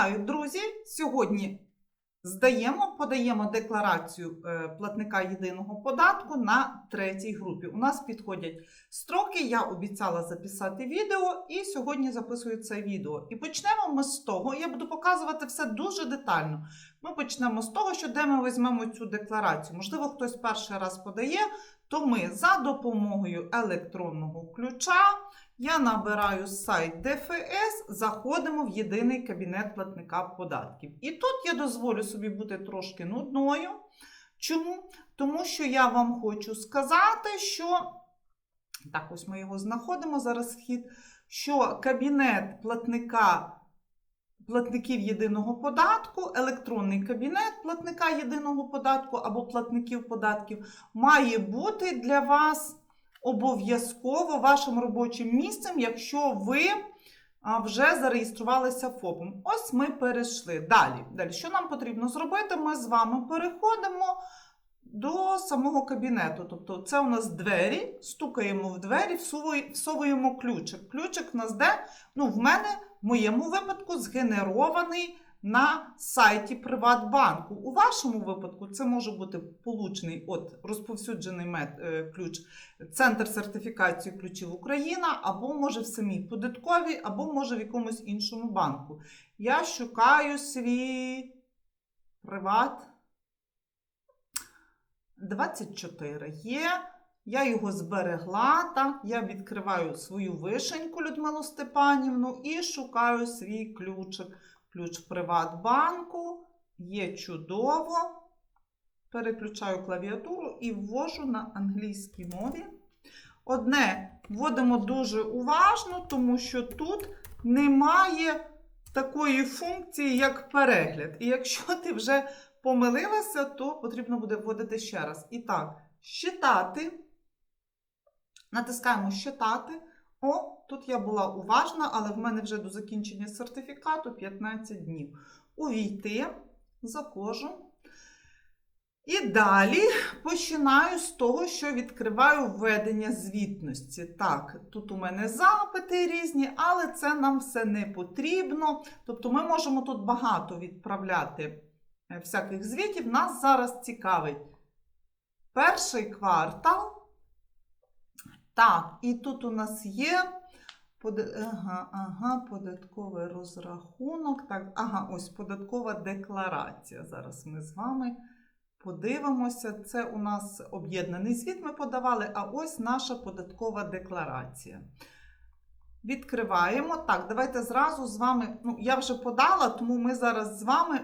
Вітаю, друзі! Сьогодні здаємо, подаємо декларацію е, платника єдиного податку на третій групі. У нас підходять строки. Я обіцяла записати відео, і сьогодні записую це відео. І почнемо ми з того. Я буду показувати все дуже детально. Ми почнемо з того, що де ми візьмемо цю декларацію. Можливо, хтось перший раз подає, то ми за допомогою електронного ключа. Я набираю сайт ДФС, заходимо в єдиний кабінет платника податків. І тут я дозволю собі бути трошки нудною. Чому? Тому що я вам хочу сказати, що так, ось ми його знаходимо зараз вхід, що кабінет платника платників єдиного податку, електронний кабінет платника єдиного податку або платників податків має бути для вас обов'язково вашим робочим місцем, якщо ви вже зареєструвалися ФОПом. Ось ми перейшли. Далі. Далі, що нам потрібно зробити? Ми з вами переходимо до самого кабінету. Тобто, це у нас двері, стукаємо в двері, всовуємо ключик. Ключик у нас де? Ну, в мене, в моєму випадку, згенерований на сайті Приватбанку. У вашому випадку це може бути получений от розповсюджений мет, е, ключ Центр сертифікації ключів Україна, або може в самій податковій, або може в якомусь іншому банку. Я шукаю свій приват 24 є. Я його зберегла, так, я відкриваю свою вишеньку Людмилу Степанівну і шукаю свій ключик. Ключ Приватбанку. Є чудово. Переключаю клавіатуру і ввожу на англійській мові. Одне вводимо дуже уважно, тому що тут немає такої функції, як перегляд. І якщо ти вже помилилася, то потрібно буде вводити ще раз. І так, щитати. Натискаємо щитати. О, тут я була уважна, але в мене вже до закінчення сертифікату 15 днів. Увійти, заходжу. І далі починаю з того, що відкриваю введення звітності. Так, тут у мене запити різні, але це нам все не потрібно. Тобто ми можемо тут багато відправляти е, всяких звітів. Нас зараз цікавить перший квартал. Так, і тут у нас є ага, ага, податковий розрахунок. Так, ага, ось податкова декларація. Зараз ми з вами подивимося. Це у нас об'єднаний звіт ми подавали, а ось наша податкова декларація. Відкриваємо. Так, давайте зразу з вами. Ну, я вже подала, тому ми зараз з вами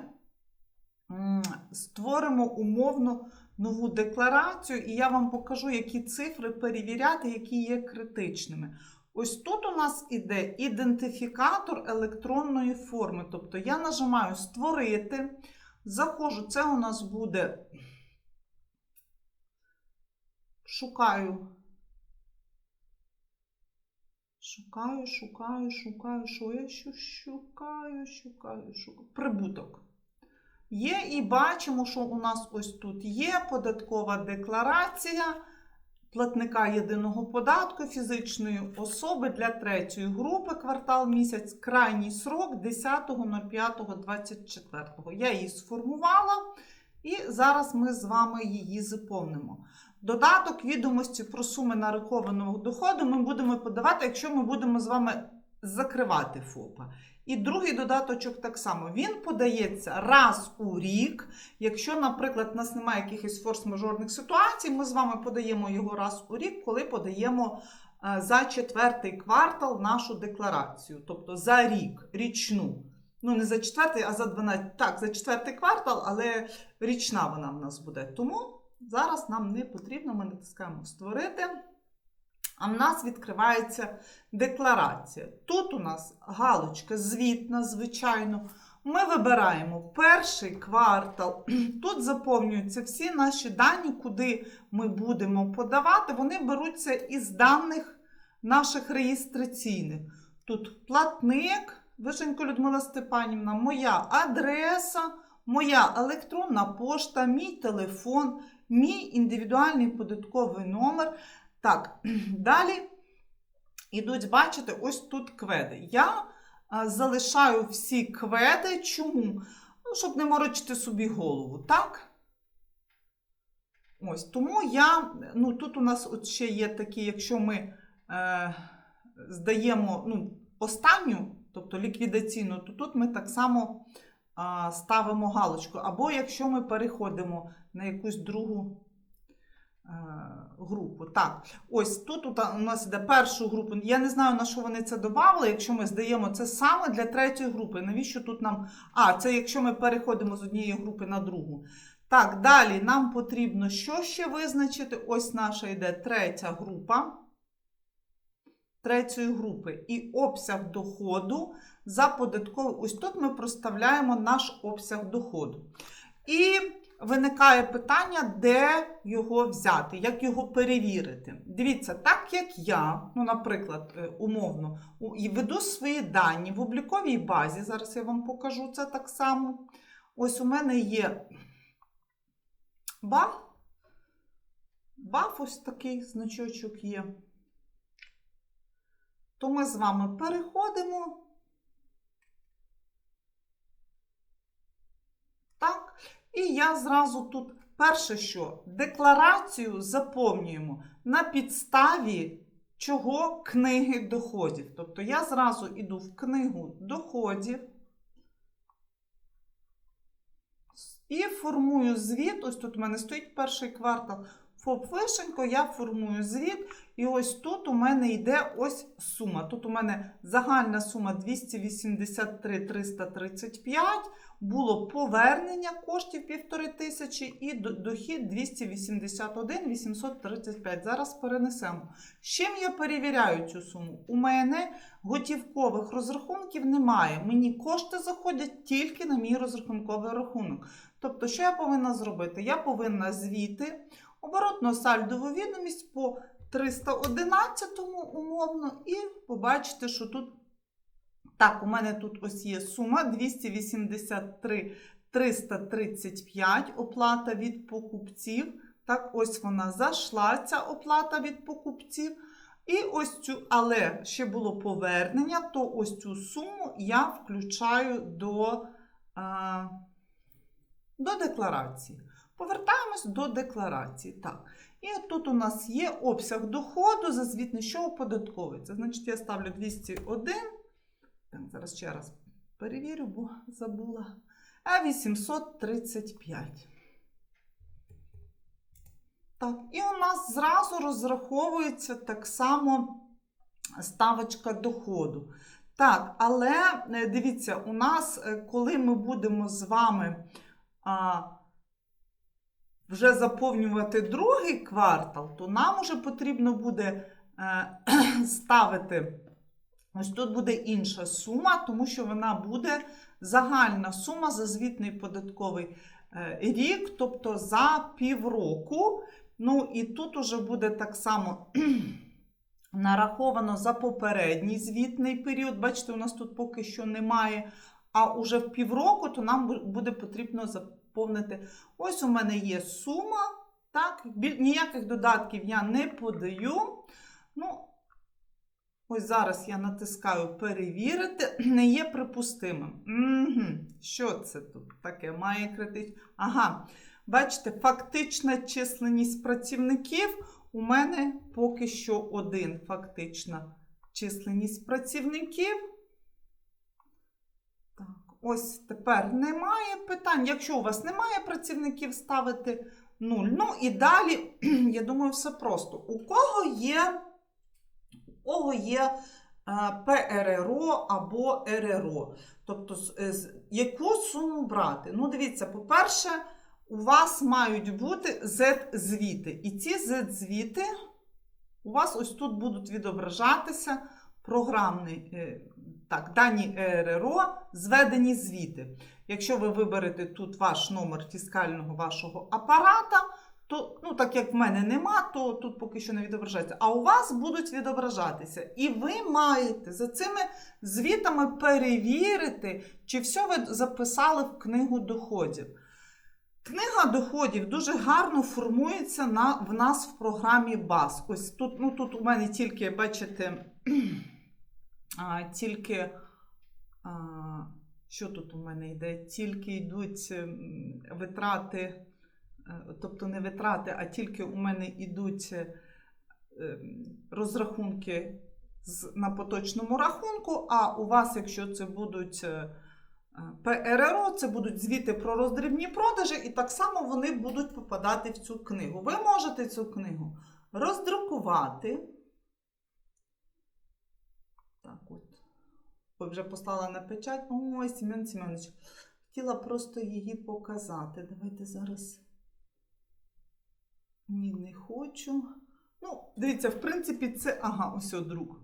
створимо умовно нову декларацію, і я вам покажу, які цифри перевіряти, які є критичними. Ось тут у нас іде ідентифікатор електронної форми. Тобто я нажимаю Створити, заходжу, це у нас буде. Шукаю. Шукаю, шукаю, шукаю, що я ще шукаю, шукаю, шукаю. Прибуток. Є і бачимо, що у нас ось тут є податкова декларація платника єдиного податку фізичної особи для третьої групи квартал місяць, крайній срок 10.05.24. Я її сформувала і зараз ми з вами її заповнимо. Додаток відомості про суми нарахованого доходу ми будемо подавати, якщо ми будемо з вами закривати ФОПа. І другий додаточок так само. Він подається раз у рік. Якщо, наприклад, у нас немає якихось форс-мажорних ситуацій, ми з вами подаємо його раз у рік, коли подаємо е, за четвертий квартал нашу декларацію, тобто за рік, річну. Ну, не за четвертий, а за 12. Так, за четвертий квартал, але річна вона в нас буде. Тому зараз нам не потрібно, ми натискаємо Створити. А в нас відкривається декларація. Тут у нас галочка звітна, звичайно. Ми вибираємо перший квартал. Тут заповнюються всі наші дані, куди ми будемо подавати. Вони беруться із даних наших реєстраційних. Тут платник, Вишенько Людмила Степанівна, моя адреса, моя електронна пошта, мій телефон, мій індивідуальний податковий номер. Так, далі ідуть, бачите, ось тут кведи. Я а, залишаю всі кведи. Чому? Ну, щоб не морочити собі голову, так? Ось, тому я, ну тут у нас от ще є такі, якщо ми е, здаємо ну, останню, тобто ліквідаційну, то тут ми так само а, ставимо галочку. Або якщо ми переходимо на якусь другу е, групу. Так, ось тут у нас іде першу групу. Я не знаю, на що вони це додали. Якщо ми здаємо це саме для третьої групи. Навіщо тут нам. А, це якщо ми переходимо з однієї групи на другу. Так, далі нам потрібно що ще визначити? Ось наша йде третя група. Третьої групи. І обсяг доходу за податковий. Ось тут ми проставляємо наш обсяг доходу. І виникає питання, де його взяти, як його перевірити. Дивіться, так як я, ну, наприклад, е, умовно, і веду свої дані в обліковій базі, зараз я вам покажу це так само. Ось у мене є баф. Баф ось такий значочок є. То ми з вами переходимо. Так. І я зразу тут перше, що декларацію заповнюємо на підставі чого книги доходів. Тобто я зразу йду в книгу доходів і формую звіт. Ось тут у мене стоїть перший квартал. ФОП Вишенько, я формую звіт, і ось тут у мене йде ось сума. Тут у мене загальна сума 283 335, було повернення коштів півтори тисячі і дохід 281 835. Зараз перенесемо. З чим я перевіряю цю суму? У мене готівкових розрахунків немає. Мені кошти заходять тільки на мій розрахунковий рахунок. Тобто, що я повинна зробити? Я повинна звіти оборотно-сальдову відомість по 311 умовно, і побачите, що тут так, у мене тут ось є сума 283 335 оплата від покупців. Так, ось вона зайшла, ця оплата від покупців. І ось цю, але ще було повернення, то ось цю суму я включаю до, а, до декларації. Повертаємось до декларації. Так. І тут у нас є обсяг доходу за звітний, що оподатковується. Значить, я ставлю 201. Так, зараз ще раз перевірю, бо забула. А 835. Так, і у нас зразу розраховується так само ставочка доходу. Так, але е, дивіться, у нас, е, коли ми будемо з вами а, вже заповнювати другий квартал, то нам вже потрібно буде е, ставити. Ось тут буде інша сума, тому що вона буде загальна сума за звітний податковий е, рік, тобто за півроку. Ну і тут уже буде так само нараховано за попередній звітний період. Бачите, у нас тут поки що немає. А уже в півроку, то нам буде потрібно заповнити. Ось у мене є сума. Так, ніяких додатків я не подаю. Ну, Ось зараз я натискаю перевірити, не є припустимим. Угу. Що це тут таке? Має критич... Ага, бачите, фактична численність працівників. У мене поки що один фактична численність працівників. Ось тепер немає питань. Якщо у вас немає працівників, ставити 0. Ну і далі, я думаю, все просто. У кого є у кого є е, ПРРО або РРО. Тобто, е, яку суму брати? Ну, дивіться, по-перше, у вас мають бути Z-звіти. І ці Z-звіти у вас ось тут будуть відображатися програмний, е, так, дані РРО, зведені звіти. Якщо ви виберете тут ваш номер фіскального вашого апарата, то, ну, так як в мене нема, то тут поки що не відображається. А у вас будуть відображатися. І ви маєте за цими звітами перевірити, чи все ви записали в книгу доходів. Книга доходів дуже гарно формується на, в нас в програмі БАС. Ось тут, ну, тут у мене тільки, бачите, а, тільки А, що тут у мене йде? Тільки йдуть ем, витрати, е, тобто не витрати, а тільки у мене йдуть е, ем, розрахунки на поточному рахунку, а у вас, якщо це будуть е, ПРРО, це будуть звіти про роздрібні продажі, і так само вони будуть попадати в цю книгу. Ви можете цю книгу роздрукувати. Так от. Ви вже послала на печать. Ой, Семен Семенович. Хотіла просто її показати. Давайте зараз. Ні, не хочу. Ну, дивіться, в принципі, це. Ага, ось друг.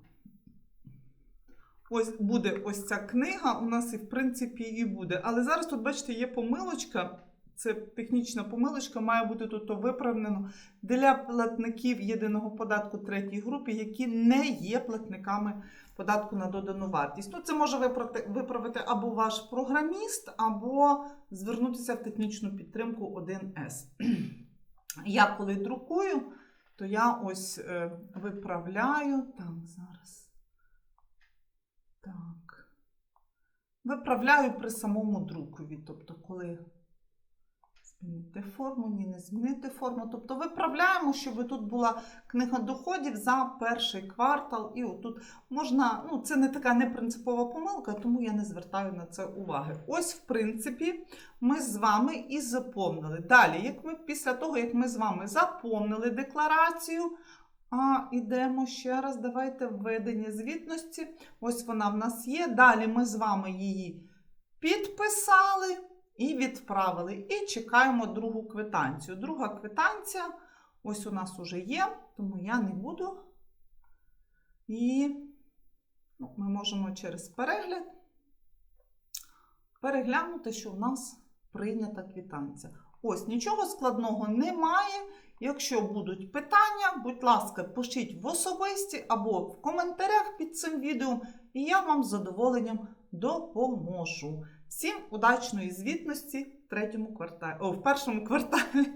Ось буде ось ця книга, у нас і в принципі і буде. Але зараз тут, бачите, є помилочка. Це технічна помилочка, має бути тут виправлено для платників єдиного податку третій групі, які не є платниками податку на додану вартість. Ну, це може виправити, виправити або ваш програміст, або звернутися в технічну підтримку 1С. Я коли друкую, то я ось е, виправляю. Так, зараз. Так. Виправляю при самому друкові. Тобто, коли змінити форму, ні, не змінити форму. Тобто виправляємо, щоб тут була книга доходів за перший квартал. І отут можна, ну, це не така непринципова помилка, тому я не звертаю на це уваги. Ось, в принципі, ми з вами і заповнили. Далі, як ми, після того, як ми з вами заповнили декларацію, а, ідемо ще раз, давайте введення звітності. Ось вона в нас є. Далі ми з вами її підписали і відправили. І чекаємо другу квитанцію. Друга квитанція ось у нас уже є, тому я не буду. І ну, ми можемо через перегляд переглянути, що в нас прийнята квитанція. Ось нічого складного немає. Якщо будуть питання, будь ласка, пишіть в особисті або в коментарях під цим відео, і я вам з задоволенням допоможу. Всім удачної звітності в третьому кварталі, о, в першому кварталі.